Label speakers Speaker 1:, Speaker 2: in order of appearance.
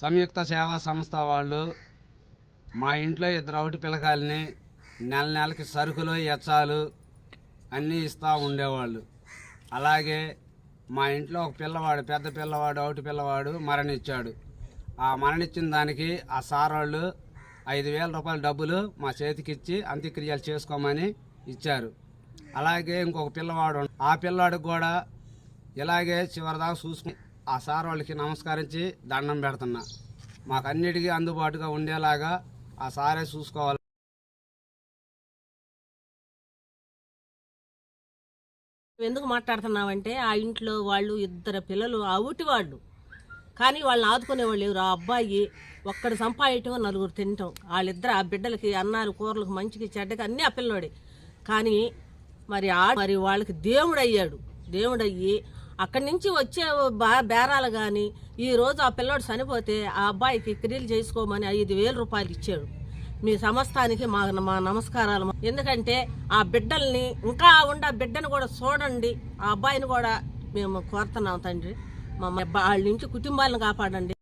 Speaker 1: సంయుక్త సేవా సంస్థ వాళ్ళు మా ఇంట్లో ఇద్దరు ఒకటి పిల్లకాయలని నెల నెలకి సరుకులు ఎచ్చాలు అన్నీ ఇస్తూ ఉండేవాళ్ళు. అలాగే మా ఇంట్లో ఒక పిల్లవాడు పెద్ద పిల్లవాడు ఒకటి పిల్లవాడు మరణించాడు. ఆ మరణించిన దానికి ఆ సార్ వాళ్ళు ఐదు వేల రూపాయల డబ్బులు మా చేతికి ఇచ్చి అంత్యక్రియలు చేసుకోమని ఇచ్చారు. అలాగే ఇంకొక పిల్లవాడు ఆ పిల్లవాడికి కూడా ఇలాగే చివరిదాకా చూసుకుని ఆ సార్ వాళ్ళకి నమస్కరించి దండం పెడుతున్నా. మాకు అన్నిటికీ అందుబాటుగా ఉండేలాగా ఆ సారే చూసుకోవాలి.
Speaker 2: ఎందుకు మాట్లాడుతున్నావంటే ఆ ఇంట్లో వాళ్ళు ఇద్దరు పిల్లలు అవుటి వాళ్ళు కానీ వాళ్ళని ఆదుకునే వాళ్ళు ఎవరు ఆ అబ్బాయి ఒక్కడు సంపాదించడం నలుగురు తినటం. వాళ్ళిద్దరు ఆ బిడ్డలకి అన్నాలు కూరలకు మంచికి చెడ్డకి అన్నీ ఆ పిల్లోడే. కానీ మరి ఆ మరి వాళ్ళకి దేవుడు అయ్యాడు దేవుడు అయ్యి అక్కడి నుంచి వచ్చే బా బేరాలు కానీ ఈ రోజు ఆ పిల్లోడు చనిపోతే ఆ అబ్బాయికి క్రియలు చేసుకోమని ఐదు వేల రూపాయలు ఇచ్చాడు. మీ సమస్తానికి మా మా నమస్కారాలు. ఎందుకంటే ఆ బిడ్డల్ని ఇంకా ఉండే ఆ బిడ్డను కూడా చూడండి. ఆ అబ్బాయిని కూడా మేము కోరుతున్నాం తండ్రి. మా వాళ్ళ నుంచి కుటుంబాలను కాపాడండి.